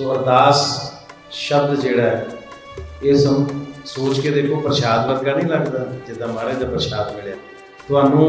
ਸੋ ਅਰਦਾਸ ਸ਼ਬਦ ਜਿਹੜਾ ਹੈ, ਇਹ ਸਮ, ਸੋਚ ਕੇ ਦੇਖੋ, ਪ੍ਰਸ਼ਾਦ ਵਰਗਾ ਨਹੀਂ ਲੱਗਦਾ, ਜਿੱਦਾਂ ਮਹਾਰਾਜ ਦਾ ਪ੍ਰਸ਼ਾਦ ਮਿਲਿਆ। ਤੁਹਾਨੂੰ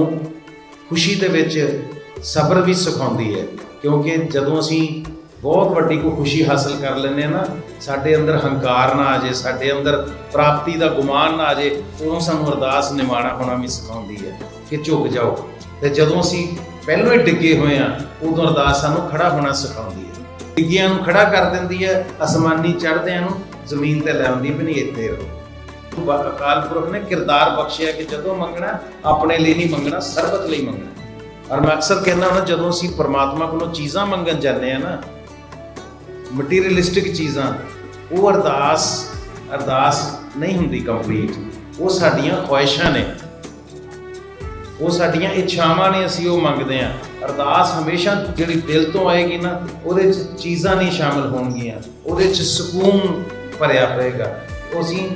ਖੁਸ਼ੀ ਦੇ ਵਿੱਚ ਸਬਰ ਵੀ ਸਿਖਾਉਂਦੀ ਹੈ, ਕਿਉਂਕਿ ਜਦੋਂ ਅਸੀਂ ਬਹੁਤ ਵੱਡੀ ਕੋ ਖੁਸ਼ੀ ਹਾਸਲ ਕਰ ਲੈਂਦੇ ਆ ਨਾ, ਸਾਡੇ ਅੰਦਰ ਹੰਕਾਰ ਨਾ ਆ ਜੇ ਸਾਡੇ ਅੰਦਰ ਪ੍ਰਾਪਤੀ ਦਾ ਗੁਮਾਨ ਨਾ ਆ ਜੇ ਉਦੋਂ ਸਾਨੂੰ ਅਰਦਾਸ ਨਿਮਾਣਾ ਹੋਣਾ ਵੀ ਸਿਖਾਉਂਦੀ ਹੈ ਕਿ ਝੁਕ ਜਾਓ। ਤੇ ਜਦੋਂ ਅਸੀਂ ਪਹਿਲਾਂ ਹੀ ਡਿੱਗੇ ਹੋਏ ਆ ਉਦੋਂ ਅਰਦਾਸ ਸਾਨੂੰ ਖੜਾ ਹੋਣਾ ਸਿਖਾਉਂਦੀ ਹੈ। ਡਿੱਗਿਆਂ ਨੂੰ ਖੜਾ ਕਰ ਦਿੰਦੀ ਹੈ, ਅਸਮਾਨੀ ਚੜ੍ਹਦਿਆਂ ਨੂੰ ਜ਼ਮੀਨ ਤੇ ਲੈ ਆਉਂਦੀ ਵੀ ਨਹੀਂ ਇੱਥੇ। ਰਹੋ ਅਕਾਲ ਪੁਰਖ ਨੇ ਕਿਰਦਾਰ ਬਖਸ਼ਿਆ ਕਿ ਜਦੋਂ ਮੰਗਣਾ, ਆਪਣੇ ਲਈ ਨਹੀਂ ਮੰਗਣਾ, ਸਰਬਤ ਲਈ ਮੰਗਣਾ। ਔਰ ਮੈਂ ਅਕਸਰ ਕਹਿੰਦਾ ਹਾਂ ਜਦੋਂ ਅਸੀਂ ਪਰਮਾਤਮਾ ਕੋਲੋਂ ਚੀਜ਼ਾਂ ਮੰਗਣ ਜਾਂਦੇ ਆ ਨਾ ਮਟੀਰੀਅਲਿਸਟਿਕ ਚੀਜ਼ਾਂ, ਉਹ ਅਰਦਾਸ ਅਰਦਾਸ ਨਹੀਂ ਹੁੰਦੀ ਕੰਪਲੀਟ ਉਹ ਸਾਡੀਆਂ ਖੁਆਇਸ਼ਾਂ ਨੇ। ਉਹ ਸਾਡੀਆਂ ਇੱਛਾਵਾਂ ਨੇ ਅਸੀਂ ਉਹ ਮੰਗਦੇ ਆ ਅਰਦਾਸ ਹਮੇਸ਼ਾ ਜਿਹੜੀ ਦਿਲ ਤੋਂ ਆਏਗੀ ਨਾ, ਉਹਦੇ ਚ ਚੀਜ਼ਾਂ ਨਹੀਂ ਸ਼ਾਮਲ ਹੋਣਗੀਆਂ। ਉਹਦੇ ਚ ਸਕੂਨ ਭਰਿਆ ਹੋਏਗਾ। ਅਸੀਂ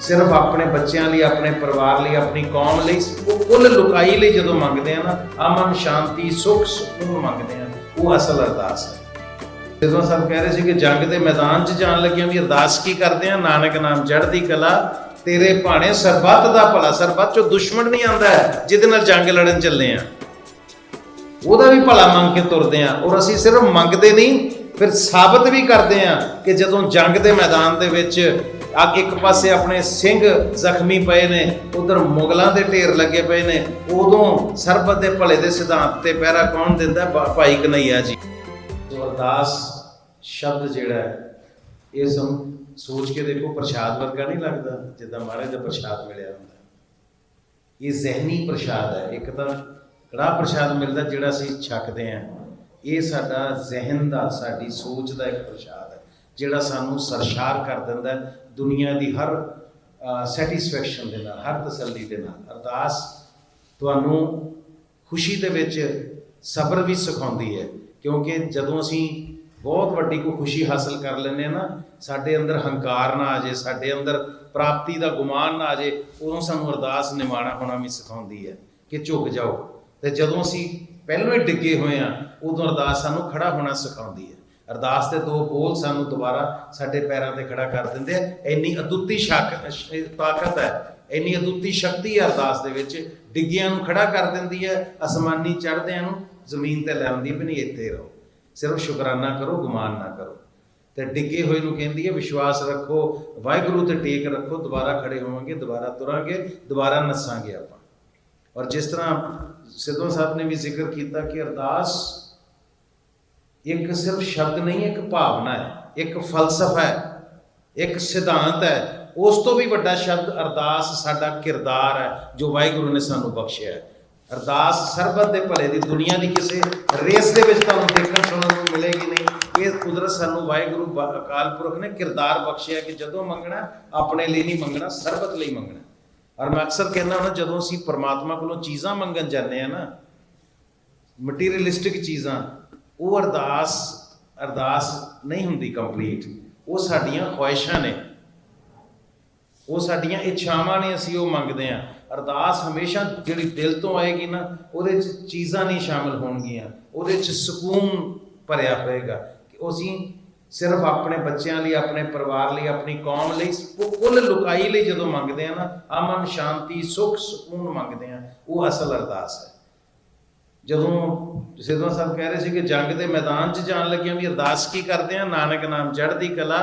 ਸਿਰਫ ਆਪਣੇ ਬੱਚਿਆਂ ਲਈ, ਆਪਣੇ ਪਰਿਵਾਰ ਲਈ, ਆਪਣੀ ਕੌਮ ਲਈ, ਉਹ ਕੁੱਲ ਲੁਕਾਈ ਲਈ ਜਦੋਂ ਮੰਗਦੇ ਆ ਨਾ ਅਮਨ ਸ਼ਾਂਤੀ, ਸੁਖ, ਸਕੂਨ ਮੰਗਦੇ ਆ ਉਹ ਅਸਲ ਅਰਦਾਸ ਹੈ। ਜਦੋਂ ਸਭ ਕਹਿ ਰਹੇ ਸੀ ਕਿ ਜੰਗ ਦੇ ਮੈਦਾਨ 'ਚ ਜਾਣ ਲੱਗਿਆਂ ਵੀ ਅਰਦਾਸ ਕੀ ਕਰਦੇ ਆ ਨਾਨਕ ਨਾਮ ਚੜ੍ਹਦੀ ਕਲਾ ਤੇਰੇ ਭਾਣੇ ਸਰਬੱਤ ਦਾ ਭਲਾ, ਸਰਬੱਤ ਚੋਂ ਦੁਸ਼ਮਣ ਨਹੀਂ ਆਉਂਦਾ ਜਿਹਦੇ ਨਾਲ ਜੰਗ ਲੜਨ ਚੱਲੇ ਆ ਉਹਦਾ ਵੀ ਭਲਾ ਮੰਗ ਕੇ ਤੁਰਦੇ ਆ ਔਰ ਅਸੀਂ ਸਿਰਫ ਮੰਗਦੇ ਨਹੀਂ, ਫਿਰ ਸਾਬਤ ਵੀ ਕਰਦੇ ਆ ਕਿ ਜਦੋਂ ਜੰਗ ਦੇ ਮੈਦਾਨ ਦੇ ਵਿੱਚ ਆ ਇੱਕ ਪਾਸੇ ਆਪਣੇ ਸਿੰਘ ਜ਼ਖਮੀ ਪਏ ਨੇ, ਉਧਰ ਮੁਗਲਾਂ ਦੇ ਢੇਰ ਲੱਗੇ ਪਏ ਨੇ, ਉਦੋਂ ਸਰਬੱਤ ਦੇ ਭਲੇ ਦੇ ਸਿਧਾਂਤ ਤੇ ਪਹਿਰਾ ਕੌਣ ਦਿੰਦਾ ਭਾਈ ਕਨਈਆ ਜੀ ਅਰਦਾਸ ਸ਼ਬਦ ਜਿਹੜਾ ਹੈ ਇਹ ਸਮ, ਸੋਚ ਕੇ ਦੇਖੋ ਪ੍ਰਸ਼ਾਦ ਵਰਗਾ ਨਹੀਂ ਲੱਗਦਾ, ਜਿੱਦਾਂ ਮਹਾਰਾਜ ਦਾ ਪ੍ਰਸ਼ਾਦ ਮਿਲਿਆ ਹੁੰਦਾ। ਇਹ ਜ਼ਹਿਨੀ ਪ੍ਰਸ਼ਾਦ ਹੈ, ਇੱਕ ਤਾਂ ਕੜਾਹ ਪ੍ਰਸ਼ਾਦ ਮਿਲਦਾ ਜਿਹੜਾ ਅਸੀਂ ਛਕਦੇ ਹਾਂ। ਇਹ ਸਾਡਾ ਜ਼ਿਹਨ ਦਾ, ਸਾਡੀ ਸੋਚ ਦਾ ਇੱਕ ਪ੍ਰਸ਼ਾਦ ਹੈ, ਜਿਹੜਾ ਸਾਨੂੰ ਸਰਸ਼ਾਰ ਕਰ ਦਿੰਦਾ ਦੁਨੀਆ ਦੀ ਹਰ ਸੈਟੀਸਫੈਕਸ਼ਨ ਦੇ ਨਾਲ, ਹਰ ਤਸੱਲੀ ਦੇ ਨਾਲ। ਅਰਦਾਸ ਤੁਹਾਨੂੰ ਖੁਸ਼ੀ ਦੇ ਵਿੱਚ ਸਬਰ ਵੀ ਸਿਖਾਉਂਦੀ ਹੈ, ਕਿਉਂਕਿ ਜਦੋਂ ਅਸੀਂ ਬਹੁਤ ਵੱਡੀ ਕੋ ਖੁਸ਼ੀ ਹਾਸਲ ਕਰ ਲੈਂਦੇ ਆ ਨਾ, ਸਾਡੇ ਅੰਦਰ ਹੰਕਾਰ ਨਾ ਆ ਜੇ, ਸਾਡੇ ਅੰਦਰ ਪ੍ਰਾਪਤੀ ਦਾ ਗੁਮਾਨ ਨਾ ਆ ਜੇ, ਉਦੋਂ ਸਾਨੂੰ ਅਰਦਾਸ ਨਿਮਾਣਾ ਹੋਣਾ ਵੀ ਸਿਖਾਉਂਦੀ ਹੈ ਕਿ ਝੁਕ ਜਾਓ। ਤੇ ਜਦੋਂ ਅਸੀਂ ਪਹਿਲਾਂ ਹੀ ਡਿੱਗੇ ਹੋਏ ਆ, ਉਦੋਂ ਅਰਦਾਸ ਸਾਨੂੰ ਖੜਾ ਹੋਣਾ ਸਿਖਾਉਂਦੀ ਹੈ। ਅਰਦਾਸ ਦੇ ਦੋ ਬੋਲ ਸਾਨੂੰ ਦੁਬਾਰਾ ਸਾਡੇ ਪੈਰਾਂ ਤੇ ਖੜਾ ਕਰ ਦਿੰਦੇ ਆ। ਇੰਨੀ ਅਦੁੱਤੀ ਸ਼ਕ, ਤਾਕਤ ਹੈ, ਇੰਨੀ ਅਦੁੱਤੀ ਸ਼ਕਤੀ ਹੈ ਅਰਦਾਸ ਦੇ ਵਿੱਚ, ਡਿੱਗਿਆਂ ਨੂੰ ਖੜਾ ਕਰ ਦਿੰਦੀ ਹੈ, ਅਸਮਾਨੀ ਚੜ੍ਹਦਿਆਂ ਨੂੰ ਜ਼ਮੀਨ ਤੇ ਲੈ ਆਉਂਦੀ ਵੀ ਨਹੀਂ, ਇੱਥੇ ਰਹੋ। ਸਿਰਫ ਸ਼ੁਕਰਾਨਾ ਕਰੋ, ਗੁਮਾਨ ਨਾ ਕਰੋ। ਤੇ ਡਿੱਗੇ ਹੋਏ ਨੂੰ ਕਹਿੰਦੀ ਹੈ, ਵਿਸ਼ਵਾਸ ਰੱਖੋ, ਵਾਹਿਗੁਰੂ ਤੇ ਟੇਕ ਰੱਖੋ, ਦੁਬਾਰਾ ਖੜੇ ਹੋਵਾਂਗੇ, ਦੁਬਾਰਾ ਤੁਰਾਂਗੇ, ਦੁਬਾਰਾ ਨਸਾਂਗੇ ਆਪਾਂ। ਔਰ ਜਿਸ ਤਰ੍ਹਾਂ ਸਿੱਧੂ ਸਾਹਿਬ ਨੇ ਵੀ ਜ਼ਿਕਰ ਕੀਤਾ ਕਿ ਅਰਦਾਸ ਇੱਕ ਸਿਰਫ ਸ਼ਬਦ ਨਹੀਂ, ਇੱਕ ਭਾਵਨਾ ਹੈ, ਇੱਕ ਫਲਸਫਾ ਹੈ, ਇੱਕ ਸਿਧਾਂਤ ਹੈ। ਉਸ ਤੋਂ ਵੀ ਵੱਡਾ ਸ਼ਬਦ ਅਰਦਾਸ ਸਾਡਾ ਕਿਰਦਾਰ ਹੈ, ਜੋ ਵਾਹਿਗੁਰੂ ਨੇ ਸਾਨੂੰ ਬਖਸ਼ਿਆ ਹੈ। ਅਰਦਾਸ ਸਰਬਤ ਦੇ ਭਲੇ ਦੀ ਦੁਨੀਆ ਦੀ ਕਿਸੇ ਰੇਸ ਦੇ ਵਿੱਚ ਤੁਹਾਨੂੰ ਦੇਖਣ ਸੁਣਨ ਨੂੰ ਮਿਲੇਗੀ ਨਹੀਂ ਇਹ ਕੁਦਰਤ ਸਾਨੂੰ ਵਾਹਿਗੁਰੂ ਅਕਾਲ ਪੁਰਖ ਨੇ ਕਿਰਦਾਰ ਬਖਸ਼ਿਆ ਕਿ ਜਦੋਂ ਮੰਗਣਾ, ਆਪਣੇ ਲਈ ਨਹੀਂ ਮੰਗਣਾ, ਸਰਬਤ ਲਈ ਮੰਗਣਾ। ਔਰ ਮੈਂ ਅਕਸਰ ਕਹਿੰਦਾ ਹਾਂ, ਜਦੋਂ ਅਸੀਂ ਪਰਮਾਤਮਾ ਕੋਲੋਂ ਚੀਜ਼ਾਂ ਮੰਗਣ ਜਾਂਦੇ ਆ ਨਾ ਮਟੀਰੀਅਲਿਸਟਿਕ ਚੀਜ਼ਾਂ, ਉਹ ਅਰਦਾਸ ਅਰਦਾਸ ਨਹੀਂ ਹੁੰਦੀ ਕੰਪਲੀਟ ਉਹ ਸਾਡੀਆਂ ਖੁਆਇਸ਼ਾਂ ਨੇ। ਉਹ ਸਾਡੀਆਂ ਇੱਛਾਵਾਂ ਨੇ ਅਸੀਂ ਉਹ ਮੰਗਦੇ ਆ ਅਰਦਾਸ ਹਮੇਸ਼ਾ ਜਿਹੜੀ ਦਿਲ ਤੋਂ ਆਏਗੀ ਨਾ, ਉਹਦੇ ਚ ਚੀਜ਼ਾਂ ਨਹੀਂ ਸ਼ਾਮਲ ਹੋਣਗੀਆਂ। ਉਹਦੇ ਚ ਸਕੂਨ ਭਰਿਆ ਹੋਏਗਾ। ਅਸੀਂ ਸਿਰਫ ਆਪਣੇ ਬੱਚਿਆਂ ਲਈ, ਆਪਣੇ ਪਰਿਵਾਰ ਲਈ, ਆਪਣੀ ਕੌਮ ਲਈ ਕੁੱਲ ਲੁਕਾਈ ਲਈ ਜਦੋਂ ਮੰਗਦੇ ਆ ਨਾ, ਅਮਨ, ਸ਼ਾਂਤੀ, ਸੁਖ, ਸਕੂਨ ਮੰਗਦੇ ਆ, ਉਹ ਅਸਲ ਅਰਦਾਸ ਹੈ। ਜਦੋਂ ਸਿੱਧੂ ਸਾਹਿਬ ਕਹਿ ਰਹੇ ਸੀ ਕਿ ਜੰਗ ਦੇ ਮੈਦਾਨ 'ਚ ਜਾਣ ਲੱਗਿਆਂ ਵੀ ਅਰਦਾਸ ਕੀ ਕਰਦੇ ਆ? ਨਾਨਕ ਨਾਮ ਚੜ੍ਹਦੀ ਕਲਾ,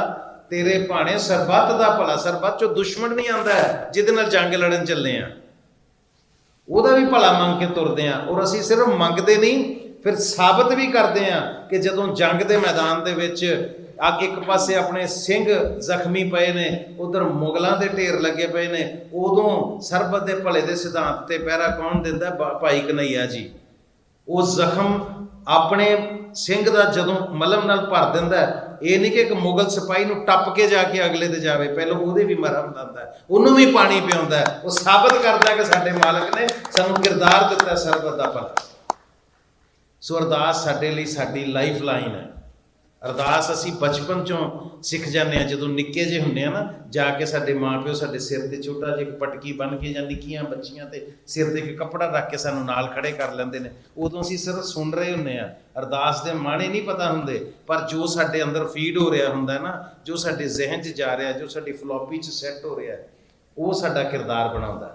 ਤੇਰੇ ਭਾਣੇ ਸਰਬੱਤ ਦਾ ਭਲਾ, ਸਰਬੱਤ ਚੋਂ ਦੁਸ਼ਮਣ ਨਹੀਂ ਆਉਂਦਾ ਜਿਹਦੇ ਨਾਲ ਜੰਗ ਲੜਨ ਚੱਲੇ ਆ। ਉਹਦਾ ਵੀ ਭਲਾ ਮੰਗ ਕੇ ਤੁਰਦੇ ਆ, ਔਰ ਅਸੀਂ ਸਿਰਫ ਮੰਗਦੇ ਨਹੀਂ ਫਿਰ ਸਾਬਤ ਵੀ ਕਰਦੇ ਆ ਕਿ ਜਦੋਂ ਜੰਗ ਦੇ ਮੈਦਾਨ ਦੇ ਵਿੱਚ ਅੱਗ ਇੱਕ ਪਾਸੇ ਆਪਣੇ ਸਿੰਘ ਜ਼ਖਮੀ ਪਏ ਨੇ, ਉਧਰ ਮੁਗਲਾਂ ਦੇ ਢੇਰ ਲੱਗੇ ਪਏ ਨੇ, ਉਦੋਂ ਸਰਬਤ ਦੇ ਭਲੇ ਦੇ ਸਿਧਾਂਤ ਤੇ ਪਹਿਰਾ ਕੌਣ ਦਿੰਦਾ ਭਾ- ਭਾਈ ਕਨਈਆ ਜੀ। ਉਹ ਜ਼ਖਮ ਆਪਣੇ ਸਿੰਘ ਦਾ ਜਦੋਂ ਮਲਮ ਨਾਲ ਭਰ ਦਿੰਦਾ ਇਹ ਨਹੀਂ ਕਿ ਇੱਕ ਮੁਗਲ ਸਿਪਾਹੀ ਨੂੰ ਟੱਪ ਕੇ ਜਾ ਕੇ ਅਗਲੇ ਤੇ ਜਾਵੇ, ਪਹਿਲਾਂ ਉਹਦੇ ਵੀ ਮਰਹਮ ਲਾਉਂਦਾ ਉਹਨੂੰ ਵੀ ਪਾਣੀ ਪਿਆਉਂਦਾ ਉਹ ਸਾਬਤ ਕਰਦਾ ਕਿ ਸਾਡੇ ਮਾਲਕ ਨੇ ਸਾਨੂੰ ਕਿਰਦਾਰ ਦਿੱਤਾ ਸਰਬਤ ਦਾ ਭਲਾ। ਸੋ ਅਰਦਾਸ ਸਾਡੇ ਲਈ ਸਾਡੀ ਲਾਈਫ ਲਾਈਨ ਹੈ। ਅਰਦਾਸ ਅਸੀਂ ਬਚਪਨ ਚੋਂ ਸਿੱਖ ਜਾਂਦੇ ਆ ਜਦੋਂ ਨਿੱਕੇ ਜਿਹੇ ਹੁੰਦੇ ਆ ਨਾ, ਜਾ ਕੇ ਸਾਡੇ ਮਾਪਿਓ ਸਾਡੇ ਸਿਰ ਤੇ ਛੋਟਾ ਜਿਹਾ ਇੱਕ ਪਟਕੀ ਬਣ ਕੇ ਜਾਂ ਨਿੱਕੀਆਂ ਬੱਚੀਆਂ ਤੇ ਸਿਰ ਤੇ ਇੱਕ ਕੱਪੜਾ ਰੱਖ ਕੇ ਸਾਨੂੰ ਨਾਲ ਖੜੇ ਕਰ ਲੈਂਦੇ ਨੇ। ਉਦੋਂ ਅਸੀਂ ਸਿਰਫ ਸੁਣ ਰਹੇ ਹੁੰਦੇ ਆ ਅਰਦਾਸ ਦੇ ਮਾਣੇ ਨਹੀਂ ਪਤਾ ਹੁੰਦੇ, ਪਰ ਜੋ ਸਾਡੇ ਅੰਦਰ ਫੀਡ ਹੋ ਰਿਹਾ ਹੁੰਦਾ ਨਾ, ਜੋ ਸਾਡੇ ਜ਼ਿਹਨ 'ਚ ਜਾ ਰਿਹਾ, ਜੋ ਸਾਡੀ ਫਲੋਪੀ 'ਚ ਸੈੱਟ ਹੋ ਰਿਹਾ, ਉਹ ਸਾਡਾ ਕਿਰਦਾਰ ਬਣਾਉਂਦਾ।